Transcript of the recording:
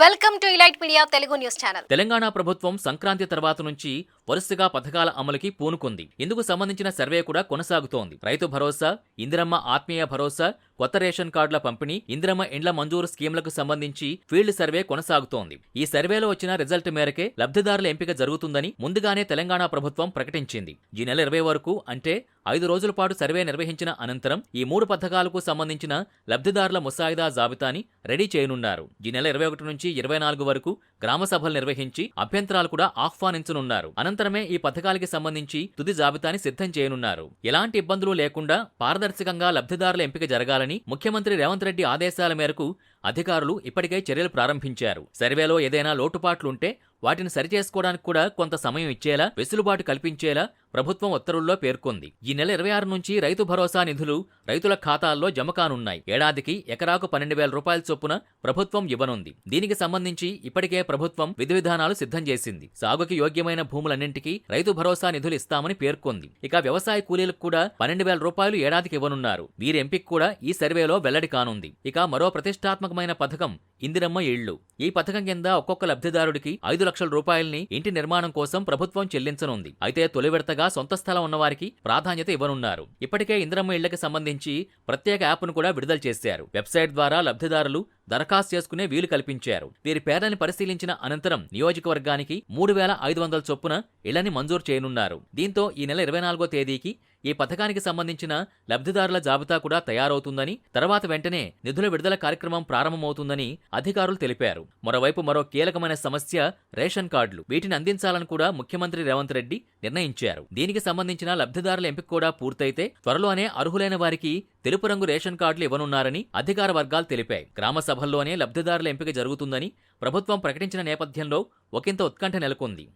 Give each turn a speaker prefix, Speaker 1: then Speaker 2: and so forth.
Speaker 1: Welcome to Elite Media Telugu news channel.
Speaker 2: Telangana ప్రభుత్వం సంక్రాంతి తర్వాత నుంచి వరుసగా పథకాల అమలుకి పూనుకుంది. ఇందుకు సంబంధించిన సర్వే కూడా కొనసాగుతోంది. రైతు భరోసా ఇందిరమ్మ ఆత్మీయ భరోసా కొత్త రేషన్ కార్డుల పంపిణీ ఇందిరమ్మ ఇండ్ల మంజూరు స్కీమ్లకు సంబంధించి ఫీల్డ్ సర్వే కొనసాగుతోంది. ఈ సర్వేలో వచ్చిన రిజల్ట్ మేరకే లబ్ధిదారుల ఎంపిక జరుగుతుందని ముందుగానే తెలంగాణ ప్రభుత్వం ప్రకటించింది. ఈ నెల ఇరవై వరకు అంటే ఐదు రోజుల పాటు సర్వే నిర్వహించిన అనంతరం ఈ మూడు పథకాలకు సంబంధించిన లబ్ధిదారుల ముసాయిదా జాబితాని రెడీ చేయనున్నారు. ఈ నెల ఇరవై ఒకటి నుంచి ఇరవై నాలుగు వరకు గ్రామ సభలు నిర్వహించి అభ్యంతరాలు కూడా ఆహ్వానించనున్నారు. అనంతరమే ఈ పథకాలకి సంబంధించి తుది జాబితాని సిద్ధం చేయనున్నారు. ఎలాంటి ఇబ్బందులు లేకుండా పారదర్శకంగా లబ్ధిదారుల ఎంపిక జరగాలని ముఖ్యమంత్రి రేవంత్ రెడ్డి ఆదేశాల మేరకు అధికారులు ఇప్పటికే చర్యలు ప్రారంభించారు. సర్వేలో ఏదైనా లోటుపాట్లుంటే వాటిని సరిచేసుకోవడానికి కూడా కొంత సమయం ఇచ్చేలా వెసులుబాటు కల్పించేలా ప్రభుత్వం ఉత్తర్వుల్లో పేర్కొంది. ఈ నెల ఇరవై ఆరు నుంచి రైతు భరోసా నిధులు రైతుల ఖాతాల్లో జమ కానున్నాయి. ఏడాదికి ఎకరాకు పన్నెండు వేల రూపాయల చొప్పున ప్రభుత్వం ఇవ్వనుంది. దీనికి సంబంధించి ఇప్పటికే ప్రభుత్వం విధి విధానాలు సిద్ధం చేసింది. సాగుకి యోగ్యమైన భూములన్నింటికీ రైతు భరోసా నిధులు ఇస్తామని పేర్కొంది. ఇక వ్యవసాయ కూలీలకు కూడా పన్నెండు వేల రూపాయలు ఏడాదికి ఇవ్వనున్నారు. వీరి ఎంపిక కూడా ఈ సర్వేలో వెల్లడి కానుంది. ఇక మరో ప్రతిష్టాత్మకమైన పథకం ఇందిరమ్మ ఇళ్ళు ఈ పథకం కింద ఒక్కొక్క లబ్ధిదారుడికి ఐదు లక్షల రూపాయల్ని ఇంటి నిర్మాణం కోసం ప్రభుత్వం చెల్లించనుంది. అయితే తొలి విడతగా సొంత స్థలం ఉన్నవారికి ప్రాధాన్యత ఇవ్వనున్నారు. ఇప్పటికే ఇందిరమ్మ ఇళ్ళకు సంబంధించి ప్రత్యేక యాప్ను కూడా విడుదల చేశారు. వెబ్సైట్ ద్వారా లబ్ధిదారులు దరఖాస్తు చేసుకునే వీలు కల్పించారు. వీరి పేర్లని పరిశీలించిన అనంతరం నియోజకవర్గానికి మూడు వేల ఐదు వందల చొప్పున ఇళ్ళని మంజూరు చేయనున్నారు. దీంతో ఈ నెల ఇరవై నాలుగో తేదీకి ఈ పథకానికి సంబంధించిన లబ్ధిదారుల జాబితా కూడా తయారవుతుందని తర్వాత వెంటనే నిధుల విడుదల కార్యక్రమం ప్రారంభమవుతుందని అధికారులు తెలిపారు. మరోవైపు మరో కీలకమైన సమస్య రేషన్ కార్డులు. వీటిని అందించాలని కూడా ముఖ్యమంత్రి రేవంత్ రెడ్డి నిర్ణయించారు. దీనికి సంబంధించిన లబ్ధిదారుల ఎంపిక కూడా పూర్తయితే త్వరలోనే అర్హులైన వారికి తెలుపు రంగు రేషన్ కార్డులు ఇవ్వనున్నారని అధికార వర్గాలు తెలిపాయి. గ్రామ సభల్లోనే లబ్ధిదారుల ఎంపిక జరుగుతుందని ప్రభుత్వం ప్రకటించిన నేపథ్యంలో ఒకంత ఉత్కంఠ నెలకొంది.